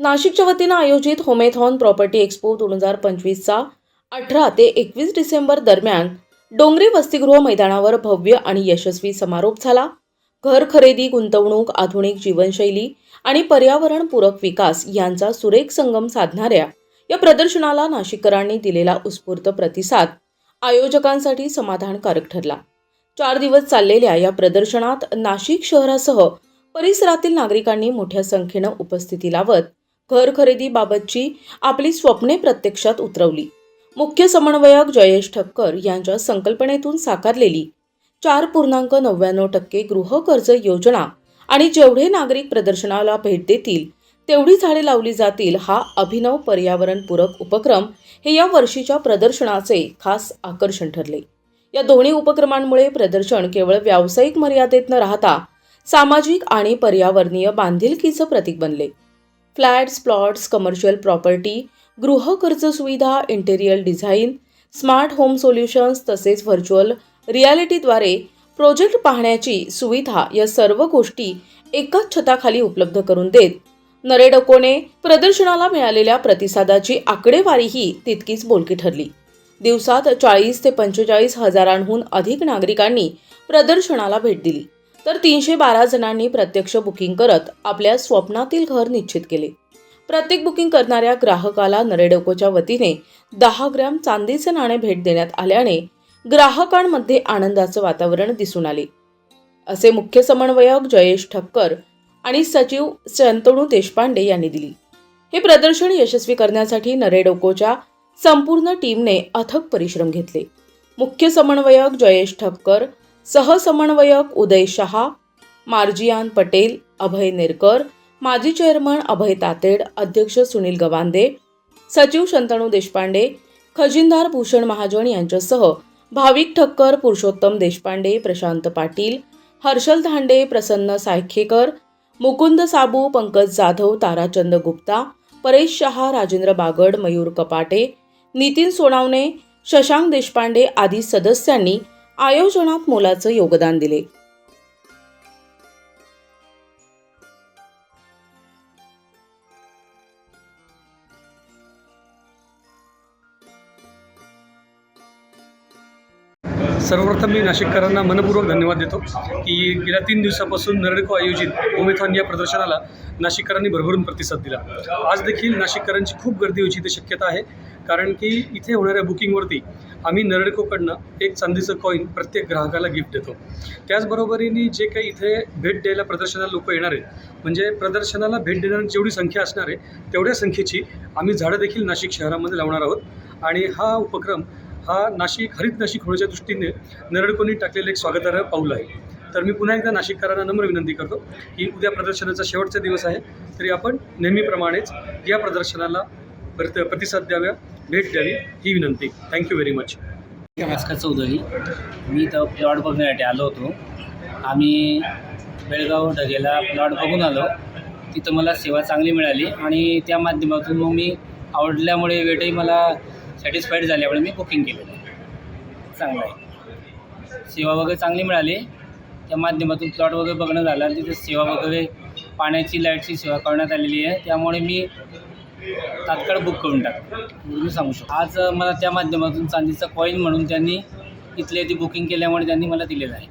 नाशिकच्या वतीनं आयोजित होमेथॉन प्रॉपर्टी एक्सपो दोन हजार पंचवीसचा अठरा ते एकवीस डिसेंबर दरम्यान डोंगरी वसतिगृह मैदानावर भव्य आणि यशस्वी समारोप झाला. घर खरेदी गुंतवणूक आधुनिक जीवनशैली आणि पर्यावरणपूरक विकास यांचा सुरेख संगम साधणाऱ्या या प्रदर्शनाला नाशिककरांनी दिलेला उत्स्फूर्त प्रतिसाद आयोजकांसाठी समाधानकारक ठरला. चार दिवस चाललेल्या या प्रदर्शनात नाशिक शहरासह परिसरातील नागरिकांनी मोठ्या संख्येनं उपस्थिती लावत घर खरेदीबाबतची आपली स्वप्ने प्रत्यक्षात उतरवली. मुख्य समन्वयक जयेश ठक्कर यांच्या संकल्पनेतून साकारलेली चार पूर्णांक नव्याण्णव टक्के गृहकर्ज योजना आणि जेवढे नागरिक प्रदर्शनाला भेट देतील तेवढी झाडे लावली जातील हा अभिनव पर्यावरणपूरक उपक्रम हे या वर्षीच्या प्रदर्शनाचे खास आकर्षण ठरले. या दोन्ही उपक्रमांमुळे प्रदर्शन केवळ व्यावसायिक मर्यादेत न राहता सामाजिक आणि पर्यावरणीय बांधिलकीचं प्रतीक बनले. फ्लॅट्स प्लॉट्स कमर्शियल प्रॉपर्टी गृहकर्ज सुविधा interior design smart home solutions तसेच व्हर्च्युअल रियालिटीद्वारे प्रोजेक्ट पाहण्याची सुविधा या सर्व गोष्टी एकाच छताखाली उपलब्ध करून देत. नरेडकोने प्रदर्शनाला मिळालेल्या प्रतिसादाची आकडेवारीही तितकीच बोलकी ठरली. दिवसात चाळीस ते पंचेचाळीस हजारांहून अधिक नागरिकांनी प्रदर्शनाला भेट दिली. तर तीनशे बारा जणांनी प्रत्यक्ष बुकिंग करत आपल्या स्वप्नातील घर निश्चित केले. प्रत्येक बुकिंग करणाऱ्या ग्राहकाला नरेडोकोच्या वतीने दहा ग्रॅम चांदीचे नाणे भेट देण्यात आल्याने ग्राहकांमध्ये आनंदाचं वातावरण दिसून आले. असे मुख्य समन्वयक जयेश ठक्कर आणि सचिव शंतनू देशपांडे यांनी दिली. हे प्रदर्शन यशस्वी करण्यासाठी नरेडोकोच्या संपूर्ण टीमने अथक परिश्रम घेतले. मुख्य समन्वयक जयेश ठक्कर सहसमन्वयक उदय शहा मार्जियान पटेल अभय नेरकर माजी चेअरमन अभय तातेड अध्यक्ष सुनील गवांदे सचिव शंतनू देशपांडे खजिनदार भूषण महाजन यांच्यासह भाविक ठक्कर पुरुषोत्तम देशपांडे प्रशांत पाटील हर्षल धांडे प्रसन्न सायखेकर मुकुंद साबू पंकज जाधव ताराचंद गुप्ता परेश शहा राजेंद्र बागड मयूर कपाटे नितीन सोनावणे शशांक देशपांडे आदी सदस्यांनी आयोजनात मोलाचं योगदान दिले. सर्वप्रथम मी नाशिककरांना मनपूर्वक धन्यवाद देतो की गेल्या तीन दिवसापासून नरडको आयोजित ओमेथॉन या प्रदर्शनाला नाशिककरांनी भरभरून प्रतिसाद दिला. आज देखील नाशिककरांची खूप गर्दी व्हायची ते शक्यता आहे कारण की इथे होणाऱ्या बुकिंगवरती आम्ही नरडकोकडनं एक चांदीचं कॉईन प्रत्येक ग्राहकाला गिफ्ट देतो. त्याचबरोबरीने जे काही इथे भेट द्यायला प्रदर्शनाला लोक येणार आहेत म्हणजे प्रदर्शनाला भेट देणारी जेवढी संख्या असणार आहे तेवढ्या संख्येची आम्ही झाडं देखील नाशिक शहरामध्ये लावणार आहोत. आणि हा उपक्रम हा नाशिक हरित नाशिक होण्याच्या दृष्टीने नरडकोनी टाकलेलं एक स्वागतार्ह पाऊल आहे. तर मी पुन्हा एकदा नाशिककरांना नम्र विनंती करतो की उद्या प्रदर्शनाचा शेवटचा दिवस आहे तरी आपण नेहमीप्रमाणेच या प्रदर्शनाला प्रत प्रतिसाद द्याव्या. भेट द्यावी ही विनंती. थँक्यू व्हेरी मच नमस्कार चौधरी. मी तर प्लॉट बघण्यासाठी आलो होतो. आम्ही बेळगाव ढगेला प्लॉट बघून आलो. तिथं मला सेवा चांगली मिळाली आणि त्या माध्यमातून मग मी आवडल्यामुळे वेटही मला सॅटिस्फाईड झाल्यामुळे मी बुकिंग केलेलं. आहे चांगलं आहे. सेवा वगैरे चांगली मिळाली. त्या माध्यमातून प्लॉट वगैरे बघणं झालं आणि तिथे सेवा वगैरे पाण्याची लाईटची सेवा करण्यात आलेली आहे. त्यामुळे मी तात्काळ बुक करून टाकतो मी सांगू शकतो. आज मला त्या माध्यमातून चांदीचा कॉईन म्हणून त्यांनी इथले ती बुकिंग केल्यामुळे त्यांनी मला दिलेलं आहे.